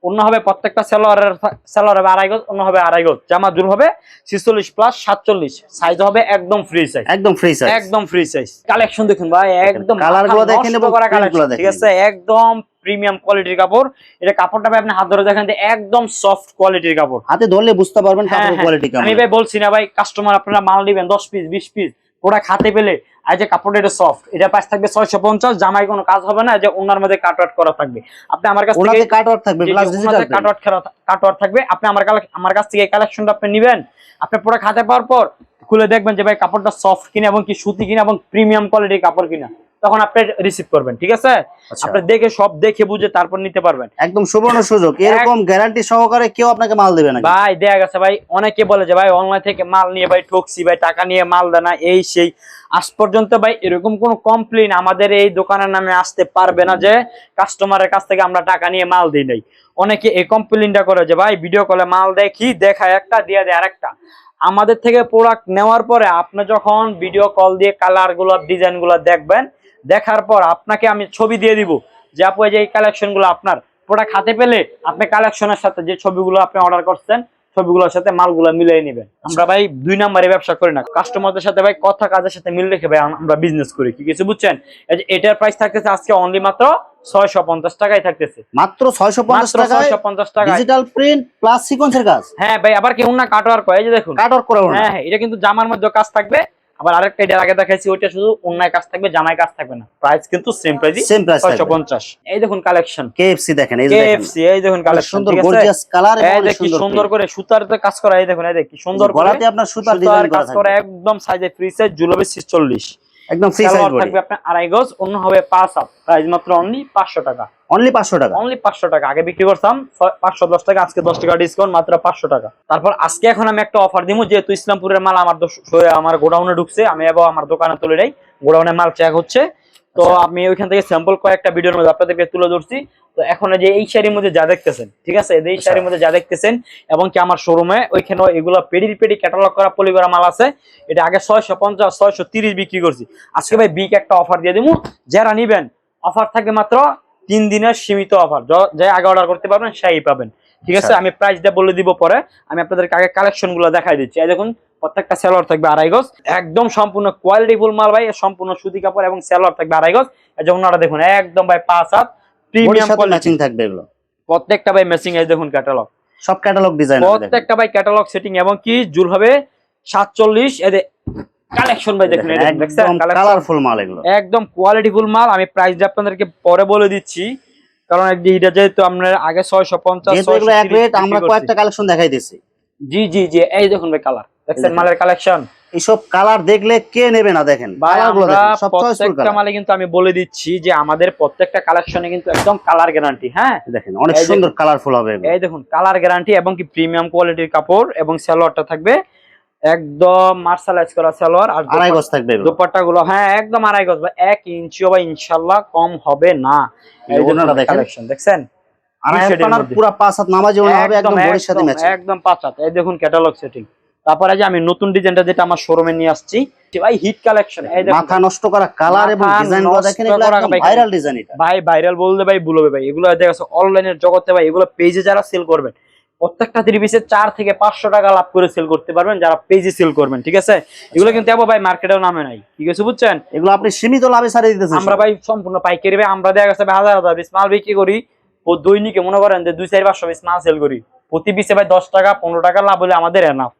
অন্য হবে প্রত্যেকটা সেলোয়ারের সেলোয়ার হবে আড়াই গজ অন্য হবে আড়াই গজ। জামা জুল হবে ছিচল্লিশ প্লাস সাতচল্লিশ। সাইজ হবে একদম ফ্রি সাইজ একদম ফ্রি সাইজ একদম ফ্রি সাইজ কালেকশন দেখুন ভাই একদম দেখেন ঠিক আছে? একদম প্রিমিয়াম কোয়ালিটির কাপড়। এটা কাপড়টা ভাই আপনি হাত ধরে দেখেন একদম সফট কোয়ালিটির কাপড়। হাতে ধরলে বুঝতে পারবেন হ্যাঁ, কাপড়ের হ্যাঁ। কোয়ালিটি আমি ভাই বলছি না ভাই কাস্টমার আপনারা মাল নেবেন দশ পিস বিশ পিস প্রোডাক্ট হাতে পেলে আর যে কাপড়টা এটা সফট এটা পাশ থাকবে ছয়শো পঞ্চাশ জামাই কোনো কাজ হবে না যে ওনার মধ্যে কাটওয়ার্ট করা থাকবে। আপনি আমার কাছ থেকে ওনাতে কাট ওয়ার্ক থাকবে plus digital cut work cut work থাকবে। আপনি আমার আমার কাছ থেকে কালেকশনটা আপনি নেবেন। আপনি প্রোডাক্ট খাতে পাওয়ার পর খুলে দেখবেন যে ভাই কাপড়টা সফট কিনা এবং কি সুতি কিনা এবং প্রিমিয়াম কোয়ালিটির কাপড় কিনা। তখন আপনি রিসিভ করবেন ঠিক আছে? আচ্ছা। আপনি দেখে সব দেখে বুঝে তারপর নিতে পারবেন। একদম সুবর্ণ সুযোগ। এরকম গ্যারান্টি সহকারে কেউ আপনাকে মাল দেবে না ভাই দেখা গেছে ভাই অনেকে বলে যে ভাই অনলাইন থেকে মাল নিয়ে ভাই ঠকছি ভাই টাকা নিয়ে মাল দেয় না এই সেই। আজ পর্যন্ত ভাই এরকম কোনো কমপ্লেন আমাদের এই দোকানের নামে আসতে পারবে না যে কাস্টমারের কাছ থেকে আমরা টাকা নিয়ে মাল দিই নাই। অনেকে এই কমপ্লেনটা করে যে ভাই ভিডিও কলে মাল দেখি দেখায় একটা দিয়ে দেয় আরেকটা। আমাদের থেকে প্রোডাক্ট নেওয়ার পরে আপনি যখন ভিডিও কল দিয়ে কালারগুলো ডিজাইনগুলো দেখবেন দেখার পর আপনাকে আমি ছবি দিয়ে দিব যে আপু এই যে এই কালেকশনগুলো আপনার প্রোডাক্ট হাতে পেলে আপনি কালেকশনের সাথে যে ছবিগুলো আপনি অর্ডার করছেন ছবিগুলোর সাথে মালগুলো মিলিয়ে নেবেন। আমরা ভাই দুই নাম্বারে ব্যবসা করি না। কাস্টমারদের সাথে ভাই কথা কাজের সাথে মিল রেখে ভাই আমরা বিজনেস করি। কি কিছু বুঝছেন? এই যে এটার প্রাইস থাকতেছে আজকে অনলি মাত্র ছয়শো পঞ্চাশ টাকায় থাকতেছে। মাত্র ছয়শো পঞ্চাশ ছয়শো ডিজিটাল প্রিন্ট প্লাস সিকোয়েন্সের কাজ। হ্যাঁ ভাই আবার কেউ না কাটোয়ার কয় এই যে দেখুন। কাট করে হ্যাঁ হ্যাঁ এটা কিন্তু জামার মধ্যে কাজ থাকবে। আবার আরেকটা এটার আগে দেখাইছি ওইটা শুধু অন্যায় কাজ থাকবে জামাই কাজ থাকবে না। প্রাইস কিন্তু সেম প্রাইসই সেম প্রাইস ছয়শো পঞ্চাশ। এই দেখুন কালেকশন কেএফসি দেখেন এই দেখেন। কেএফসি এই দেখুন কালেকশন সুন্দর গর্জিয়াস কালার এই এবং দেখ কি সুন্দর করে সুতারতে কাজ করা এই দেখুন এই দেখ কি সুন্দর করে গলাতে আপনার সুতার ডিজাইন কাজ করা করা একদম সাইজে ফ্রি সাইজ জুলবে 46 একদম ফ্রি সাইজ বডি থাকবে আপনার আড়াই গজ অন্য হবে পাঁচ আপ প্রাইস মাত্র অনলি 500 টাকা। অনলি 500 টাকা? অনলি 500 টাকা। আগে বিক্রি করতাম ছয়- 510 টাকা আজকে 10 টাকা ডিসকাউন্ট মাত্র 500 টাকা। তারপর আজকে এখন আমি একটা অফার দিমু যেহেতু ইসলামপুরের মাল আমার আমার গোডাউনে ঢুকছে আমি এবার আমার দোকানে তুলে নেই। গোডাউনে মাল চেক হচ্ছে। তো। আমি ওইখান থেকে স্যাম্পল কয়েকটা ভিডিওর মধ্যে আপনাদেরকে তুলে ধরছি। তো এখন যে এই শাড়ির মধ্যে যা দেখতেছেন ঠিক আছে? এই আচ্ছা। শাড়ির মধ্যে যা দেখতেছেন এবং কি আমার শোরুমে ওইখানে এগুলো পেডি পেডি ক্যাটালগ করা পলি করা মাল আছে। এটা আগে ছয়শো পঞ্চাশ ছয়শো তিরিশ বিক্রি করছি। আজকে ভাই বিক একটা অফার দিয়ে দিবো যারা নিবেন অফার থাকবে মাত্র তিন দিনের সীমিত অফার যে আগে অর্ডার করতে পারবেন সেই পাবেন। ঠিক আছে? আচ্ছা। আমি প্রাইসটা বলে দিব পরে। আমি আপনাদেরকে আগে কালেকশনগুলো দেখাই দিচ্ছি। এই দেখুন প্রত্যেকটা সেলোয়ার থাকবে আড়াই গজ। একদম সম্পূর্ণ কোয়ালিটি ফুল মাল ভাই সম্পূর্ণ সুতি কাপড় এবং সেলোয়ার থাকবে আড়াই গজ। এই যে ওনারা দেখুন একদম ভাই পাঁচ হাত প্রিমিয়াম কোয়ালিটি থাকবে এগুলো। প্রত্যেকটা ভাই মেসিং এই দেখুন ক্যাটালগ সব ক্যাটালগ ডিজাইন প্রত্যেকটা ভাই ক্যাটালগ সেটিং এবং কি জুল হবে সাতচল্লিশ। এদের কালেকশন ভাই দেখুন এই দেখুন, একদম কালারফুল মাল এগুলো। একদম কোয়ালিটি ফুল মাল। আমি প্রাইসটা আপনাদেরকে পরে বলে দিচ্ছি। কারণ একদিন এটা যেহেতু আপনার আগে ছয়শো পঞ্চাশ আমরা কয়েকটা কালেকশন দেখাই দিছি জি জি জি এই দেখুন ভাই কালার দেখছেন মালের কালেকশন এইসব কালার দেখলে কে নেবে না দেখেন? আমরা প্রত্যেকটা মালে কিন্তু আমি বলে দিচ্ছি যে আমাদের প্রত্যেকটা কালেকশনে কিন্তু একদম কালার গ্যারান্টি হ্যাঁ? দেখেন অনেক সুন্দর কালারফুল হবে এই দেখুন কালার গ্যারান্টি এবং কি প্রিমিয়াম কোয়ালিটির কাপড় এবং সালোয়ারটা থাকবে একদম মার্শালাইজ করা সালোয়ার আর আড়াই গজ থাকবে দোপাট্টা গুলো হ্যাঁ একদম আড়াই গজ বা এক ইঞ্চিও বা ইনশাল্লাহ কম হবে না। এই কালেকশন দেখছেন? আড়াই হাত shade এর পানার মধ্যে। পুরো পাঁচ হাত নামাজি হবে একদম বডির সাথে একদম, একদম পাঁচ হাত। এই দেখুন ক্যাটালগ সেটিং তারপরে যে আমি নতুন ডিজাইনটা যেটা আমার শোরুমে নিয়ে আসছি ভাই হিট কালেকশন এই দেখুন। মাথা নষ্ট করা কালার এবং ডিজাইনগুলো দেখেন এগুলো একদম ভাই। ভাইরাল ডিজাইন এটা। ভাই ভাইরাল বলতে ভাই ভুলবে ভাই। এগুলো দেখা গেছে অনলাইনের জগতে ভাই এগুলো পেজে যারা সেল করবেন প্রত্যেকটা থ্রি পিসে চার থেকে পাঁচশো টাকা লাভ করে সেল করতে পারবেন যারা পেজে সেল করবেন ঠিক আছে? এগুলো কিন্তু আবার ভাই মার্কেটেও নামে নাই ঠিক আছে বুঝছেন? এগুলো আপনি সীমিত লাভে সারিয়ে দিতেছেন আমরা ভাই সম্পূর্ণ পাইকারি ভাই আমরা দেখা গেছে হাজার হাজার পিস মাল বিক্রি করি। ও দৈনিকে মনে করেন যে দুই চার পাঁচশো পিস মাল সেল করি। প্রতি পিসে ভাই দশ টাকা পনেরো টাকা লাভ হলে আমাদের এনাফ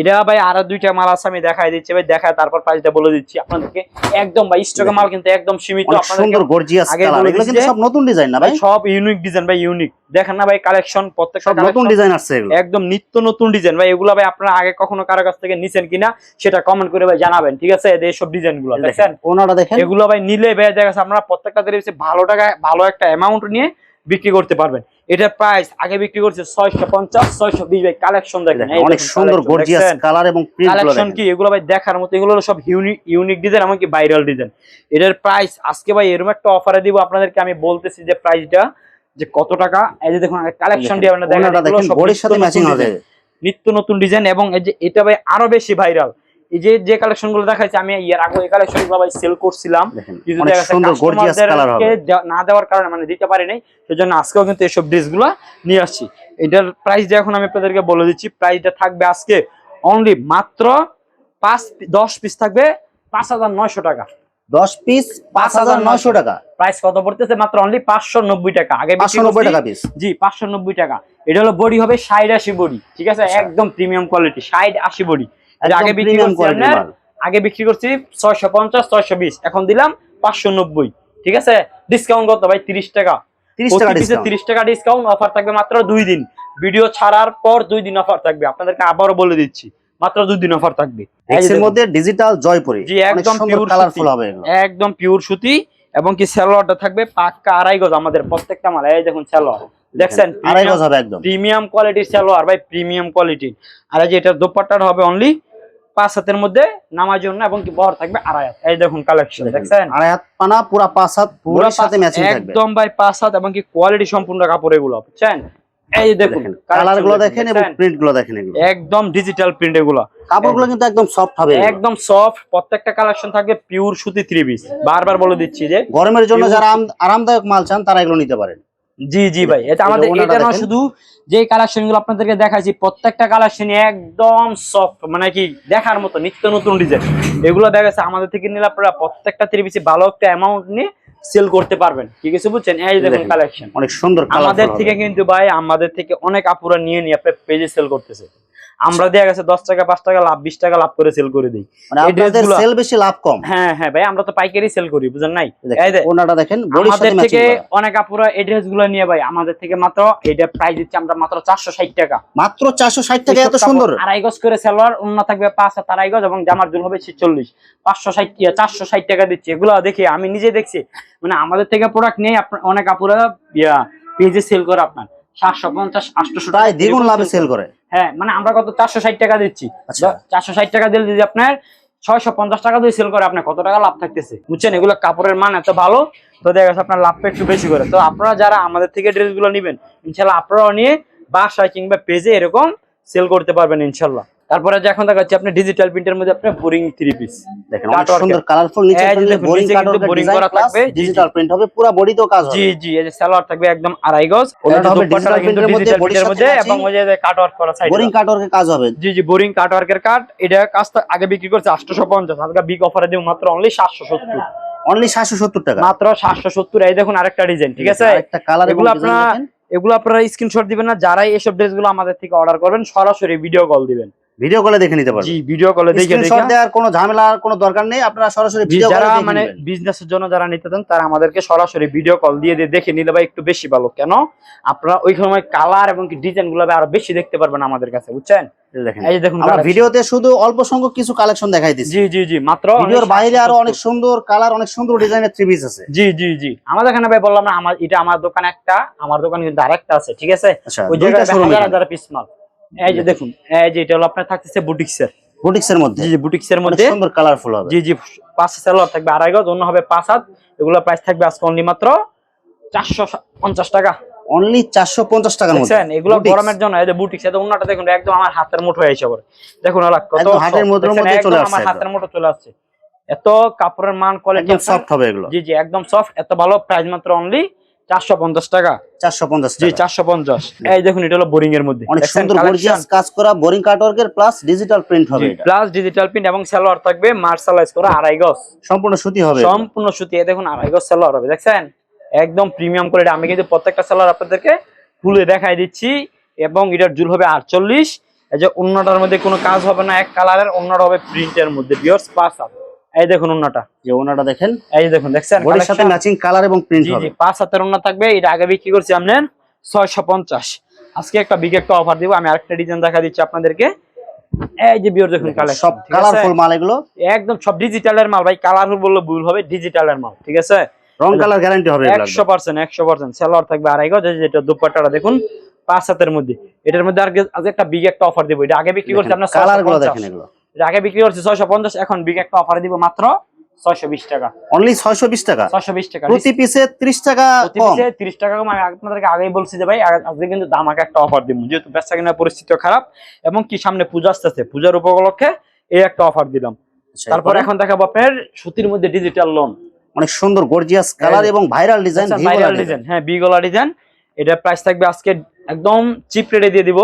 এটা ভাই? আরও দুইটা মাল আছে আমি দেখাই দিচ্ছি ভাই দেখায় তারপর প্রাইসটা বলে দিচ্ছি আপনাদেরকে। একদম ভাই স্টকের মাল কিন্তু একদম সীমিত সুন্দর গর্জিয়াস আগে কালার। এগুলো কিন্তু সব নতুন ডিজাইন না ভাই ভাই? সব ইউনিক ডিজাইন ভাই ইউনিক দেখেন না ভাই কালেকশন প্রত্যেকটা নতুন ডিজাইন আসছে এগুলো। একদম নিত্য নতুন ডিজাইন ভাই এগুলো ভাই আপনারা আগে কখনো কারও কাছ থেকে নিছেন কিনা সেটা কমেন্ট করে ভাই জানাবেন ঠিক আছে? এইসব ডিজাইনগুলো ওনারা দেখেন। এগুলো ভাই নিলে ভাই দেখা আপনারা প্রত্যেকটা ভালো টাকা ভালো একটা অ্যামাউন্ট নিয়ে বিক্রি করতে পারবেন। এটার প্রাইস আগে বিক্রি করছে ছয়শো পঞ্চাশ ছয়শো বিশ ভাই কালেকশন দেখেন। দেখেন, অনেক সুন্দর গর্জিয়াস কালার এবং প্রিন্ট কালেকশন কি? এগুলো ভাই দেখার মতো এগুলো সব ইউনিক ইউনিক ডিজাইন এমনকি ভাইরাল ডিজাইন এটার প্রাইস আজকে ভাই এরকম একটা অফারে দিব আপনাদেরকে আমি বলতেছি যে প্রাইসটা যে কত টাকা। এই যে দেখুন কালেকশন আপনারা দেখেন বডির সাথে ম্যাচিং হবে। নিত্য নতুন ডিজাইন এবং এই যে এটা ভাই আরও বেশি ভাইরাল এই যে যে কালেকশনগুলো দেখাচ্ছি আমি এর আগে এই কালেকশনগুলো ভাই সেল করছিলাম কিন্তু না দেওয়ার কারণে মানে দিতে পারি নাই সেজন্য আজকেও কিন্তু এসব ড্রেসগুলা নিয়ে আসছি। এটার প্রাইস এখন আমি আপনাদেরকে বলে দিচ্ছি প্রাইসটা থাকবে আজকে অনলি মাত্র পাঁচ দশ পিস থাকবে পাঁচ হাজার নয়শো টাকা। দশ পিস পাঁচ হাজার নয়শো টাকা। প্রাইস কত পড়তেছে? মাত্র অনলি পাঁচশো নব্বই টাকা। আগে পাঁচশো নব্বই টাকা পিস জি পাঁচশো নব্বই টাকা। এটা হলো বডি হবে ষাট আশি বডি ঠিক আছে? আচ্ছা। একদম প্রিমিয়াম কোয়ালিটি ষাট আশি বডি। আগে বিক্রি করছি আগে বিক্রি করছি ছয়শো পঞ্চাশ ছয়শো বিশ। এখন দিলাম পাঁচশো নব্বই। ঠিক আছে? ডিসকাউন্ট কত ভাই? তিরিশ টাকা। তিরিশ টাকা ডিসকাউন্ট অফার থাকবে মাত্র দুই দিন। ভিডিও ছাড়ার পর দুই দিন অফার থাকবে। আপনাদেরকে আবারও বলে দিচ্ছি মাত্র দুই দিন অফার থাকবে। এর মধ্যে ডিজিটাল জয়পুরি। জি, একদম pure কালারফুল হবে একদম পিওর সুতি এবং কি সালোয়ারটা থাকবে পাক্কা আড়াই গজ আমাদের প্রত্যেকটা মাল। এই দেখুন সালোয়ার। দেখছেন? আড়াই গজ হবে একদম। প্রিমিয়াম কোয়ালিটির সালোয়ার। ভাই প্রিমিয়াম কোয়ালিটি আর এই যে এটার দোপাট্টার হবে অনলি পাঁচ হাতের মধ্যে নামার জন্য এবং কি বহর থাকবে আড়াই হাত। এই দেখুন কালেকশন দেখছেন? আড়াই হাত পানা পুরা পাঁচ হাত পুরো সাথে ম্যাচিং থাকবে। একদম ভাই পাঁচ হাত এবং কি কোয়ালিটি সম্পূর্ণ কাপড় এগুলো বুঝছেন? এই দেখুন কালারগুলো দেখেন এবং প্রিন্টগুলো দেখেন এগুলো। একদম ডিজিটাল প্রিন্ট এগুলো। কাপড়গুলো কিন্তু একদম সফট হবে একদম সফট প্রত্যেকটা কালেকশন থাকবে পিওর সুতি থ্রি পিস বারবার বলে দিচ্ছি যে গরমের জন্য যারা আরামদায়ক মাল চান তারা এগুলো নিতে পারেন। জি জি ভাই। এটা আমাদের এটা না শুধু যে কালেকশনগুলো আপনাদেরকে দেখাচ্ছি প্রত্যেকটা কালেকশন একদম সফট মানে কি দেখার মতো নিত্য নতুন ডিজাইন এগুলো দেখা যাচ্ছে আমাদের থেকে নিলে আপনারা প্রত্যেকটা থ্রি পিসে ভালো একটা অ্যামাউন্ট নিয়ে সেল করতে পারবেন। ঠিক আছে বুঝছেন? এই দেখুন। কালেকশন অনেক সুন্দর আমাদের থেকে কিন্তু ভাই আমাদের থেকে অনেক আপুরা নিয়ে নিয়ে আপনার পেজে সেল করতেছে। আমরা দেয়া গেছে দশ টাকা পাঁচ টাকা লাভ বিশ টাকা লাভ করে সেল করে দিই। মানে সেল বেশি লাভ কম। হ্যাঁ হ্যাঁ ভাই আমরা তো পাইকারি সেল করি বুঝেন নাই? ওনাটা দেখেন আমাদের থেকে অনেক আপুরা এই ড্রেসগুলো নিয়ে ভাই আমাদের থেকে মাত্র এটা প্রাইস দিচ্ছি আমরা মাত্র চারশো ষাট টাকা। মাত্র চারশো ষাট টাকা এত সুন্দর। আড়াই গজ করে সালোয়ার অন্য থাকবে পাঁচ হাত আড়াই গজ এবং জামার জুল হবে ছিচল্লিশ। পাঁচশো ষাট চারশো ষাট টাকা দিচ্ছি। এগুলো দেখি আমি নিজে দেখছি। মানে আমাদের থেকে প্রোডাক্ট নেই অনেক আপুরা ইয়া পেজে সেল করে আপনার। সাতশো পঞ্চাশ আটশো দ্বিগুণ লাভে সেল করে। হ্যাঁ মানে আমরা কত? চারশো ষাট টাকা দিচ্ছি। আচ্ছা। চারশো ষাট টাকা দিলে যদি আপনার ছয়শো পঞ্চাশ টাকা দিয়ে সেল করে আপনার কত টাকা লাভ থাকতেছে? বুঝছেন? এগুলো কাপড়ের মান এত ভালো তো দেখা গেছে আপনার লাভটা একটু বেশি করে। তো আপনারা যারা আমাদের থেকে ড্রেসগুলো নেবেন ইনশাল্লাহ আপনারাও নিয়ে বাসায় কিংবা পেজে এরকম সেল করতে পারবেন ইনশাল্লাহ। তারপরে যে এখন দেখাচ্ছি আপনি ডিজিটাল প্রিন্টের মধ্যে আপনার বোরিং থ্রি পিস দেখেন অনেক সুন্দর কালারফুল নিচে এই যে বোরিং নিচে কিন্তু boring করা থাকবে। জি, জি। ডিজিটাল প্রিন্ট হবে পুরো বডিতেও কাজ হবে। জি জি এই যে সালোয়ার থাকবে একদম আড়াই গজ। ওনাটা হবে দুপাট্টাটা digital এর মধ্যে, এবং ওই যে করা সাইড বোরিং কাটওয়ার্কের কাজ হবে। জি জি বোরিং কাটওয়ার্কের কাট এটা কাজটা আগে বিক্রি করছে আজকে বিগ অফারে দিব মাত্র অনলি সাতশো সত্তর। অনলি সাতশো সত্তর টাকা। মাত্র সাতশো সত্তর এই দেখুন আরেকটা ডিজাইন ঠিক আছে? একটা কালার এগুলো আপনারা এগুলো আপনারা স্ক্রিনশট দিবেন না যারাই এসব ড্রেসগুলো আমাদের থেকে অর্ডার করবেন সরাসরি ভিডিও কল দিবেন। ভিডিও কলে দেখে নিতে পারবেন। জি ভিডিও কলে দেখে দেখে। দেওয়ার কোনো ঝামেলার কোনো দরকার নেই। আপনারা সরাসরি ভিডিও কলে যারা মানে বিজনেসের জন্য যারা নিতে চান তারা আমাদেরকে সরাসরি ভিডিও কল দিয়ে দিয়ে দেখে নিলে ভাই একটু বেশি ভালো। কেন? আপনারা ওই সময় কালার এবং কি ডিজাইনগুলো আরও বেশি দেখতে পারবেন আমাদের কাছে বুঝছেন? এই দেখেন এই যে দেখুন আমরা ভিডিওতে শুধু অল্প সংখ্যক কিছু কালেকশন দেখাই দিচ্ছি। জি জি জি মাত্র ভিডিওর বাইরে আরও অনেক সুন্দর কালার অনেক সুন্দর ডিজাইনের থ্রি পিস আছে। জি জি জি। আমাদের এখানে ভাই বললাম না আমার এটা আমার দোকান একটা আমার দোকান কিন্তু আরেকটা আছে ঠিক আছে? আচ্ছা ওই জায়গায় হাজার হাজার পিস মাল। এই যে দেখুন এই যে এটা হলো আপনার থাকতেছে বুটিক্সের বুটিক্স এর মধ্যে? জি জি বুটিক্সের মধ্যে। সুন্দর কালারফুল হবে। জি জি পাঁচ সালোয়ার থাকবে আড়াই গজ অন্য হবে পাঁচ হাত। এগুলো প্রাইস থাকবে আজকে অনলি মাত্র চারশো পঞ্চাশ টাকা। অনলি 450 টাকার মধ্যে? এগুলো গরমের জন্য এই যে বুটিক্স এত অন্যটা দেখুন একদম আমার হাতের মুঠো হয়ে এসে দেখুন কত হাতের মুঠোর মধ্যে চলে আসছে আমার হাতের মুঠো চলে আসছে। এত কাপড়ের মান কোয়ালিটি সফট হবে এগুলো। জি জি একদম সফট এত ভালো প্রাইস মাত্র অনলি চারশো পঞ্চাশ টাকা? 450 জি চারশো পঞ্চাশ। এই দেখুন এটা হলো বোরিং এর মধ্যে। অনেক সুন্দর গর্জিয়াস কাজ করা বোরিং কাটওয়ার্কের প্লাস ডিজিটাল প্রিন্ট হবে প্লাস ডিজিটাল প্রিন্ট এবং সালোয়ার থাকবে মার্শালাইজ করা আড়াই গজ। সম্পূর্ণ সুতি হবে সম্পূর্ণ সুতি এই দেখুন আড়াই গজ সালোয়ার হবে দেখছেন? একদম প্রিমিয়াম কোয়ালিটি আমি কিন্তু প্রত্যেকটা সালোয়ার আপনাদেরকে খুলে দেখাই দিচ্ছি এবং এটার জুল হবে আটচল্লিশ। এই যে অন্যটার মধ্যে কোনো কাজ হবে না এক কালারের অন্যটা হবে প্রিন্টের মধ্যে বিয়ার্স এই দেখুন অন্যটা যে ওনাটা দেখেন এই দেখুন দেখছেন? বডির সাথে ম্যাচিং কালার এবং প্রিন্ট হবে জি পাঁচ হাতের অন্য থাকবে এটা আগে বিক্রি করছি আপনার ছয়শো পঞ্চাশ। আজকে একটা বিগ একটা অফার দিব আমি আরেকটা ডিজাইন দেখা দিচ্ছি আপনাদেরকে। এই যে বিয়ার দেখুন কালেকশন সব কালারফুল মাল এগুলো। একদম সব ডিজিটালের মাল ভাই কালারফুল বললে ভুল হবে ডিজিটালের মাল ঠিক আছে? রং কালার গ্যারান্টি হবে এগুলো একশো পার্সেন্ট একশো পার্সেন্ট। সালোয়ার থাকবে আড়াই গজ এই যে যেটা দুপাট্টাটা দেখুন পাঁচ হাতের মধ্যে। এটার মধ্যে আগে আজ একটা বিগ একটা অফার দিব এটা আগে বিক্রি করছি আপনার কালারগুলো দেখেন এগুলো। আগে বিক্রি করছি ছয়শো পঞ্চাশ এখন বিগ একটা অফার দিব মাত্র ছয়শো বিশ টাকা। অনলি 620 টাকা? ছয়শো বিশ টাকা প্রতি পিসে 30 টাকা প্রতি পিসে 30 টাকা কম আমি আপনাদেরকে আগেই বলছি যে ভাই আজকে কিন্তু দামাকে একটা অফার দিব। যেহেতু ব্যবসা কেনার পরিস্থিতি খারাপ এবং কি সামনে পূজা আসতেছে পূজার উপলক্ষে এই একটা অফার দিলাম। আচ্ছা, তারপর এখন দেখাবো আপনার সুতির মধ্যে ডিজিটাল লোন অনেক সুন্দর গর্জিয়াস কালার এবং ভাইরাল ডিজাইন ভাইরাল ডিজাইন হ্যাঁ বিগলা ডিজাইন এটা প্রাইস থাকবে আজকে একদম চিপ রেটে দিয়ে দিব।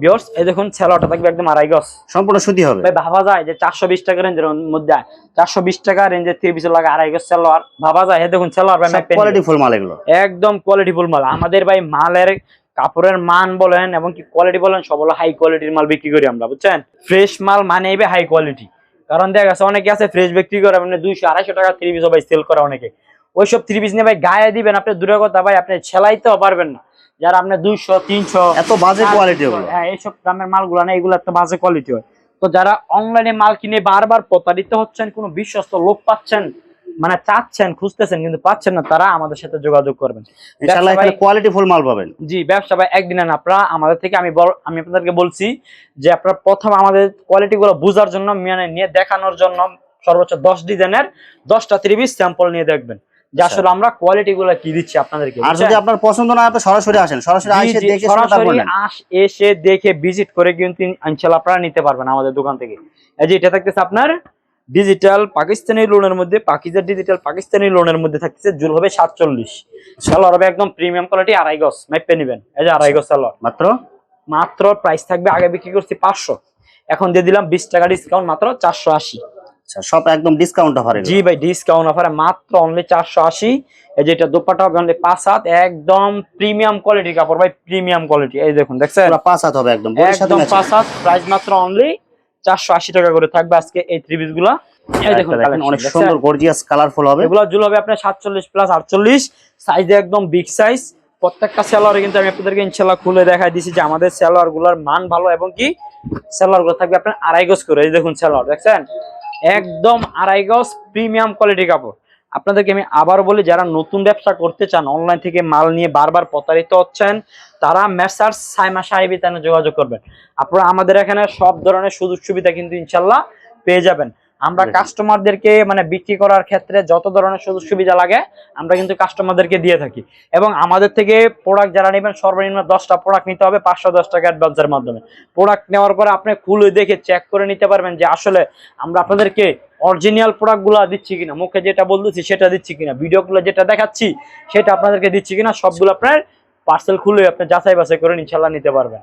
ভিউয়ার্স এই দেখুন ছেলাটা থাকবে একদম আড়াই গজ। সম্পূর্ণ সুতি হবে। ভাই ভাবা যায় যে চারশো বিশ টাকা রেঞ্জের মধ্যে চারশো বিশ টাকা রেঞ্জের লাগে আড়াই গজ সেলোয়ার ভাবা যায় এই দেখুন সেলোয়ার ভাই কোয়ালিটি ফুল মাল এগুলো। একদম কোয়ালিটিফুল মাল। আমাদের ভাই মালের কাপড়ের মান বলেন এবং কি কোয়ালিটি বলেন সব হলো হাই কোয়ালিটির মাল বিক্রি করি আমরা বুঝছেন? ফ্রেশ মাল মানে হাই কোয়ালিটি কারণ দেখা গেছে অনেকে আছে ফ্রেশ বিক্রি করে মানে দুইশো আড়াইশো টাকা থ্রি পিস ভাই সেল করে অনেকে। ওইসব থ্রি পিস নিয়ে ভাই গায়ে দিবেন আপনি দূরের কথা ভাই আপনি সেলাইতেও পারবেন না। যারা আপনি দুইশো তিনশো এত বাজে কোয়ালিটি হ্যাঁ এইসব দামের মালগুলো না এগুলো একটা বাজে কোয়ালিটি হয়। তো যারা অনলাইনে মাল কিনে বারবার প্রতারিত হচ্ছেন কোনো বিশ্বস্ত লোক পাচ্ছেন মানে চাচ্ছেন খুঁজতেছেন কিন্তু পাচ্ছেন না তারা আমাদের সাথে যোগাযোগ করবেন। ইনশাআল্লাহ এখানে কোয়ালিটি ফুল মাল পাবেন। জি ব্যবসা ভাই একদিনে না আপনারা আমাদের থেকে আমি আমি আপনাদেরকে বলছি যে আপনারা প্রথম আমাদের কোয়ালিটি গুলো বোঝার জন্য মানে নিয়ে দেখানোর জন্য সর্বোচ্চ দশ ডিজাইনের দশটা ত্রিশ স্যাম্পল নিয়ে দেখবেন। যে আচ্ছা। আসলে আমরা কোয়ালিটি গুলো কি দিচ্ছি আপনাদেরকে আর যদি আপনার পছন্দ না হয় সরাসরি আসেন। সরাসরি এসে দেখে সরাসরি এসে দেখে ভিজিট করে কিন্তু ইনশাল্লাহ আপনারা নিতে পারবেন আমাদের দোকান থেকে। এই যে এটা থাকতেছে আপনার ডিজিটাল পাকিস্তানি লোনের মধ্যে পাকিস্তান ডিজিটাল পাকিস্তানি লোনের মধ্যে থাকতেছে জুল হবে সাতচল্লিশ। সালোয়ার হবে একদম প্রিমিয়াম কোয়ালিটি আড়াই গজ মাইপে নিবেন। এই যে আড়াই গজ সালোয়ার মাত্র? মাত্র প্রাইস থাকবে আগে বিক্রি করছি পাঁচশো। এখন দিয়ে দিলাম বিশ টাকা ডিসকাউন্ট মাত্র চারশো আশি। আচ্ছা সব একদম ডিসকাউন্ট অফারে জি ভাই ডিসকাউন্ট অফারে মাত্র অনলি চারশো আশি। এই যে এটা দোপাটা হবে অনলি পাঁচ হাত একদম প্রিমিয়াম কোয়ালিটির কাপড় ভাই প্রিমিয়াম কোয়ালিটি এই দেখুন দেখছেন? পুরো পাঁচ হাত হবে একদম বডির সাথে একদম ম্যাচিং পাঁচ হাত প্রাইস মাত্র অনলি চারশো আশি টাকা করে থাকবে আজকে এই থ্রি পিসগুলা। এই দেখুন অনেক সুন্দর গর্জিয়াস কালারফুল হবে। এগুলো জুল হবে আপনার সাতচল্লিশ প্লাস আটচল্লিশ। সাইজে একদম বিগ সাইজ প্রত্যেকটা সেলোয়ারে কিন্তু আমি আপনাদেরকে ইনশাল্লাহ খুলে দেখাই দিছি যে আমাদের সেলোয়ারগুলার মান ভালো এবং কি? সেলোয়ারগুলো থাকবে আপনার আড়াই গজ করে। এই দেখুন সেলোয়ার দেখছেন? একদম আড়াই গজ প্রিমিয়াম কোয়ালিটি কাপড়। আপনাদেরকে আমি আবার বলি, যারা নতুন ব্যবসা করতে চান অনলাইন থেকে মাল নিয়ে বারবার প্রতারিত হচ্ছেন, তারা মেসার সাইমা সাহেবী তানে যোগাযোগ করবেন। আপনারা আমাদের এখানে সব ধরনের সুযোগ সুবিধা কিন্তু ইনশাল্লাহ পেয়ে যাবেন। আমরা কাস্টমারদেরকে মানে বিক্রি করার ক্ষেত্রে যত ধরনের সুযোগ সুবিধা লাগে আমরা কিন্তু কাস্টমারদেরকে দিয়ে থাকি। এবং আমাদের থেকে প্রোডাক্ট যারা নেবেন সর্বনিম্ন দশটা প্রোডাক্ট নিতে হবে পাঁচশো দশ টাকা অ্যাডভান্সের মাধ্যমে। প্রোডাক্ট নেওয়ার পরে আপনি খুলে দেখে চেক করে নিতে পারবেন যে আসলে আমরা আপনাদেরকে অরিজিনাল প্রোডাক্টগুলো দিচ্ছি কিনা মুখে যেটা বলতেছি সেটা দিচ্ছি কিনা ভিডিওগুলো যেটা দেখাচ্ছি সেটা আপনাদেরকে দিচ্ছি কিনা সবগুলো আপনার পার্সেল খুলে আপনি যাচাই বাছাই করে ইনশাল্লাহ নিতে পারবেন।